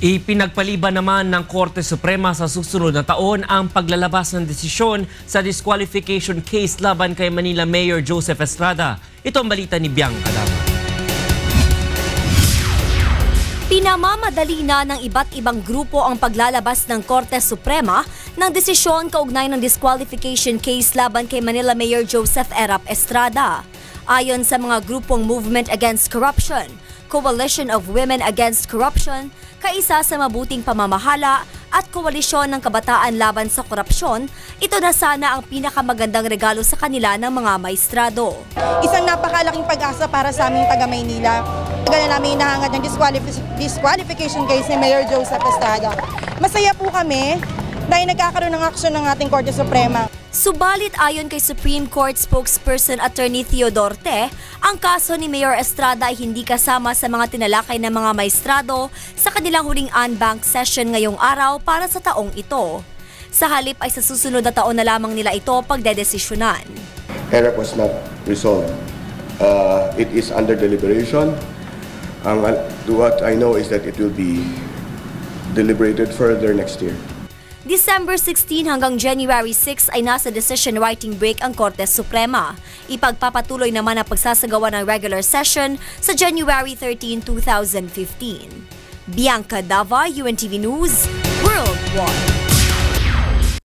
Ipinagpaliban naman ng Korte Suprema sa susunod na taon ang paglalabas ng desisyon sa disqualification case laban kay Manila Mayor Joseph Estrada. Ito ang balita ni Biang Kadama. Pinamamadali na ng iba't ibang grupo ang paglalabas ng Korte Suprema ng desisyon kaugnay ng disqualification case laban kay Manila Mayor Joseph Erap Estrada. Ayon sa mga grupong Movement Against Corruption, Coalition of Women Against Corruption, kaisa sa mabuting pamamahala at Koalisyon ng Kabataan Laban sa Korupsyon, ito na sana ang pinakamagandang regalo sa kanila ng mga maestrado. isang napakalaking pag-asa para sa aming taga Maynila. Tagal na namin hinahangad ng disqualif- disqualification case ni Mayor Joseph Estrada. Masaya po kami dahil nagkakaroon ng aksyon ng ating Korte Suprema. Subalit ayon kay Supreme Court spokesperson Attorney Theodorte, ang kaso ni Mayor Estrada ay hindi kasama sa mga tinalakay ng mga maestrado sa kanilang huling unbank session ngayong araw para sa taong ito. Sa halip ay sa susunod na taon na lamang nila ito pagdedesisyonan. ERAP was not resolved. Uh, it is under deliberation. Ang, to what I know is that it will be deliberated further next year. December 16 hanggang January 6 ay nasa decision writing break ang Korte Suprema. Ipagpapatuloy naman ang pagsasagawa ng regular session sa January 13, 2015. Bianca Dava, UNTV News, Worldwide.